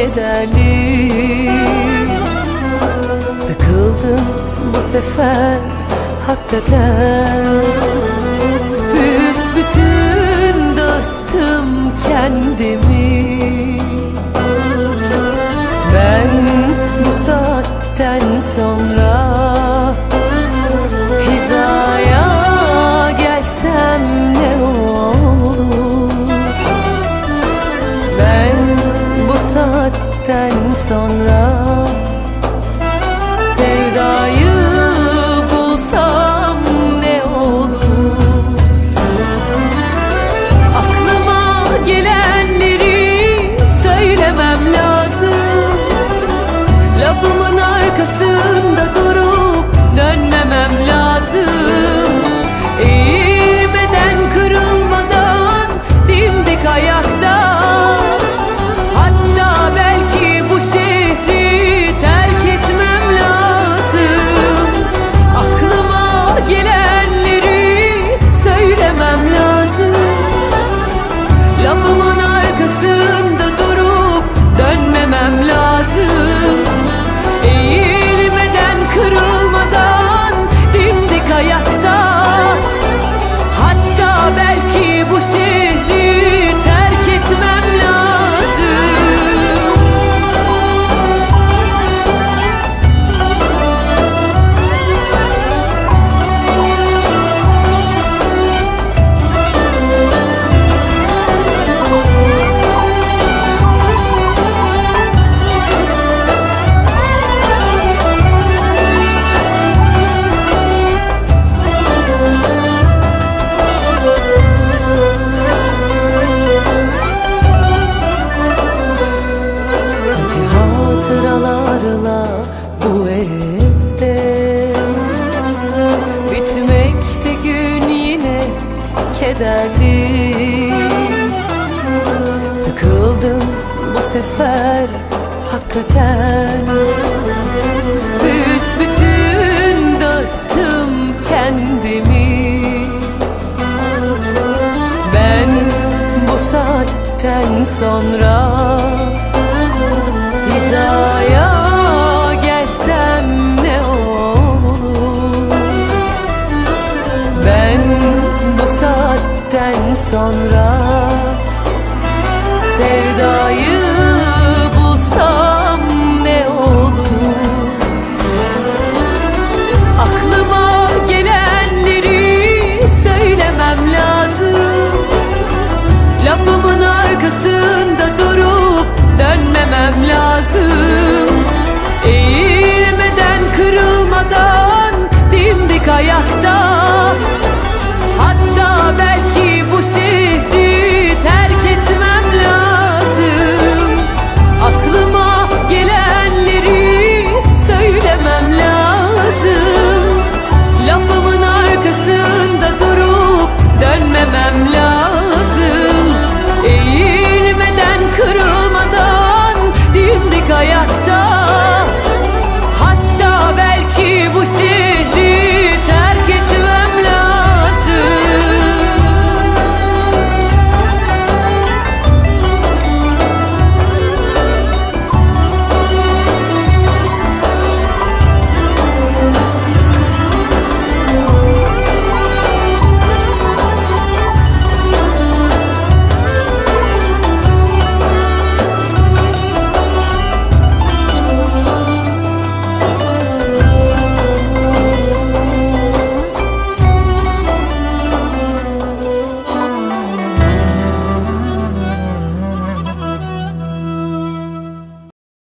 kederli. Sıkıldım bu sefer hakikaten. Büsbütün dağıttım kendimi. Ben bu saatten sonra son kederli. Sıkıldım bu sefer hakikaten. Büsbütün dağıttım kendimi. Ben bu saatten sonra sonra Sevdayı bulsam ne olur? Aklıma gelenleri söylemem lazım. Lafımın arkasında durup dönmemem lazım. Eğilmeden kırılmadan dimdik ayakta